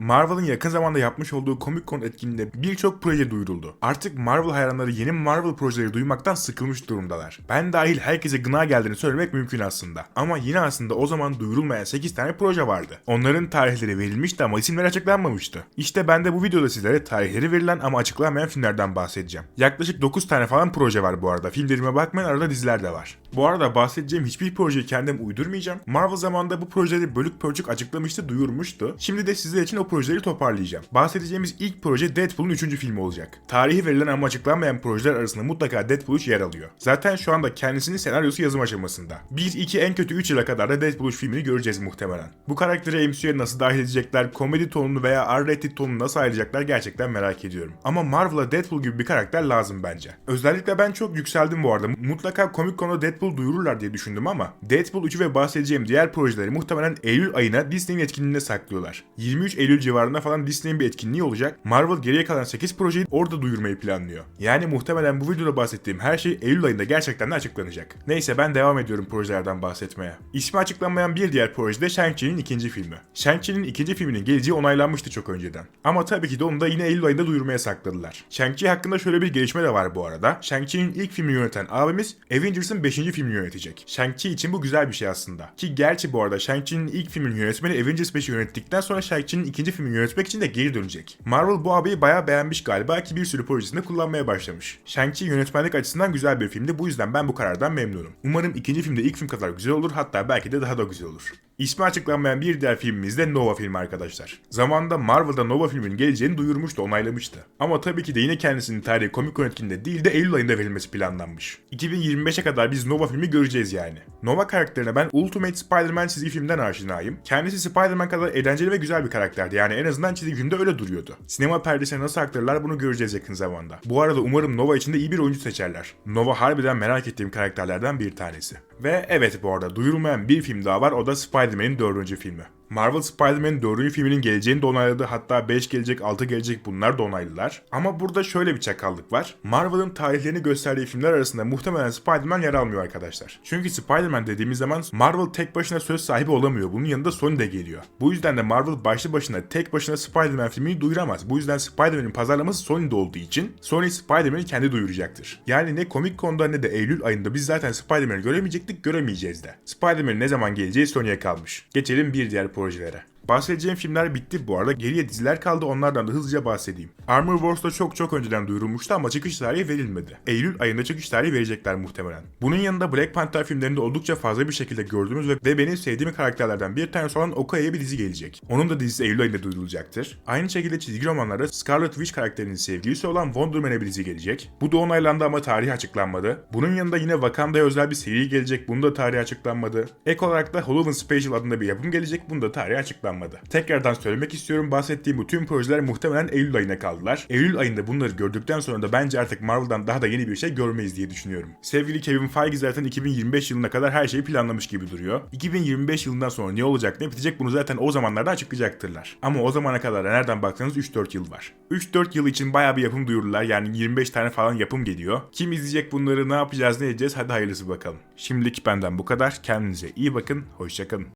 Marvel'ın yakın zamanda yapmış olduğu Comic Con etkinliğinde birçok proje duyuruldu. Artık Marvel hayranları yeni Marvel projeleri duymaktan sıkılmış durumdalar. Ben dahil herkese gına geldiğini söylemek mümkün aslında. Ama yine aslında o zaman duyurulmayan 8 tane proje vardı. Onların tarihleri verilmişti ama isimler açıklanmamıştı. İşte ben de bu videoda sizlere tarihleri verilen ama açıklanmayan filmlerden bahsedeceğim. Yaklaşık 9 tane falan proje var bu arada. Filmlerime bakmayın arada diziler de var. Bu arada bahsedeceğim hiçbir projeyi kendim uydurmayacağım. Marvel zamanında bu projeleri bölük pörçük açıklamıştı, duyurmuştu. Şimdi de sizler için o projeleri toparlayacağım. Bahsedeceğimiz ilk proje Deadpool'un 3. filmi olacak. Tarihi verilen ama açıklanmayan projeler arasında mutlaka Deadpool 3 yer alıyor. Zaten şu anda kendisinin senaryosu yazım aşamasında. 1, 2 en kötü 3 yıla kadar da Deadpool 3 filmini göreceğiz muhtemelen. Bu karakteri MCU'ya nasıl dahil edecekler, komedi tonunu veya R-rated tonunu nasıl ayıracaklar gerçekten merak ediyorum. Ama Marvel'a Deadpool gibi bir karakter lazım bence. Özellikle ben çok yükseldim bu arada. Mutlaka Comic Con'da Deadpool duyururlar diye düşündüm ama Deadpool 3'ü ve bahsedeceğim diğer projeleri muhtemelen Eylül ayına Disney'in etkinliğinde saklıyorlar. 23 Eylül civarında falan Disney'in bir etkinliği olacak. Marvel geriye kalan 8 projeyi orada duyurmayı planlıyor. Yani muhtemelen bu videoda bahsettiğim her şey Eylül ayında gerçekten de açıklanacak. Neyse ben devam ediyorum projelerden bahsetmeye. İsmi açıklanmayan bir diğer proje de Shang-Chi'nin ikinci filmi. Shang-Chi'nin ikinci filminin geleceği onaylanmıştı çok önceden. Ama tabii ki de onu da yine Eylül ayında duyurmaya sakladılar. Shang-Chi hakkında şöyle bir gelişme de var bu arada. Shang-Chi'nin ilk filmini yöneten abimiz Avengers'ın 5. filmini yönetecek. Shang-Chi için bu güzel bir şey aslında. Ki gerçi bu arada Shang-Chi'nin ilk filmini yönetmeni Avengers 5'i yönettikten sonra Shang-Chi'nin ikinci filmini yönetmek için de geri dönecek. Marvel bu abiyi bayağı beğenmiş galiba ki bir sürü projesinde kullanmaya başlamış. Shang-Chi yönetmenlik açısından güzel bir filmdi bu yüzden ben bu karardan memnunum. Umarım ikinci filmde ilk film kadar güzel olur hatta belki de daha da güzel olur. İsmi açıklanmayan bir diğer filmimiz de Nova filmi arkadaşlar. Zamanında Marvel'da Nova filminin geleceğini duyurmuştu, onaylamıştı. Ama tabii ki de yine kendisinin tarihi Comic Con etkinliğinde değil de Eylül ayında verilmesi planlanmış. 2025'e kadar biz Nova filmi göreceğiz yani. Nova karakterine ben Ultimate Spider-Man çizgi filmden aşinayım. Kendisi Spider-Man kadar eğlenceli ve güzel bir karakterdi. Yani en azından çizgi filmde öyle duruyordu. Sinema perdesine nasıl aktarırlar bunu göreceğiz yakın zamanda. Bu arada umarım Nova için de iyi bir oyuncu seçerler. Nova harbiden merak ettiğim karakterlerden bir tanesi. Ve evet bu arada duyurulmayan bir film daha var o da Spider-Man'in dördüncü filmi. Marvel Spider-Man'in 4. filminin geleceğini de onayladı. Hatta 5 gelecek, 6 gelecek bunlar da onaylılar. Ama burada şöyle bir çakallık var. Marvel'ın tarihlerini gösterdiği filmler arasında muhtemelen Spider-Man yer almıyor arkadaşlar. Çünkü Spider-Man dediğimiz zaman Marvel tek başına söz sahibi olamıyor. Bunun yanında Sony de geliyor. Bu yüzden de Marvel başlı başına tek başına Spider-Man filmini duyuramaz. Bu yüzden Spider-Man'in pazarlaması Sony'de olduğu için Sony Spider-Man'i kendi duyuracaktır. Yani ne Comic Con'da ne de Eylül ayında biz zaten Spider-Man'i göremeyecektik, göremeyeceğiz de. Spider-Man'in ne zaman geleceği Sony'ye kalmış. Geçelim bir diğer Cordeira. Bahsedeceğim filmler bitti bu arada. Geriye diziler kaldı onlardan da hızlıca bahsedeyim. Armor Wars'ta çok çok önceden duyurulmuştu ama çıkış tarihi verilmedi. Eylül ayında çıkış tarihi verecekler muhtemelen. Bunun yanında Black Panther filmlerinde oldukça fazla bir şekilde gördüğümüz ve, ve benim sevdiğim karakterlerden bir tanesi olan Okaya'ya bir dizi gelecek. Onun da dizisi Eylül ayında duyurulacaktır. Aynı şekilde çizgi romanlarda Scarlet Witch karakterinin sevgilisi olan Wonder Woman'e bir dizi gelecek. Bu da onaylandı ama tarihi açıklanmadı. Bunun yanında yine Wakanda'ya özel bir seri gelecek. Bunun da tarihi açıklanmadı. Ek olarak da Halloween Special adında bir yapım gelecek. Bunun da tarihi açıklanmadı. Tekrardan söylemek istiyorum bahsettiğim bu tüm projeler muhtemelen Eylül ayına kaldılar. Eylül ayında bunları gördükten sonra da bence artık Marvel'dan daha da yeni bir şey görmeyiz diye düşünüyorum. Sevgili Kevin Feige zaten 2025 yılına kadar her şeyi planlamış gibi duruyor. 2025 yılından sonra ne olacak ne bitecek bunu zaten o zamanlarda açıklayacaktırlar. Ama o zamana kadar nereden baksanız 3-4 yıl var. 3-4 yıl için bayağı bir yapım duyururlar yani 25 tane falan yapım geliyor. Kim izleyecek bunları ne yapacağız ne edeceğiz hadi hayırlısı bakalım. Şimdilik benden bu kadar. Kendinize iyi bakın. Hoşçakalın.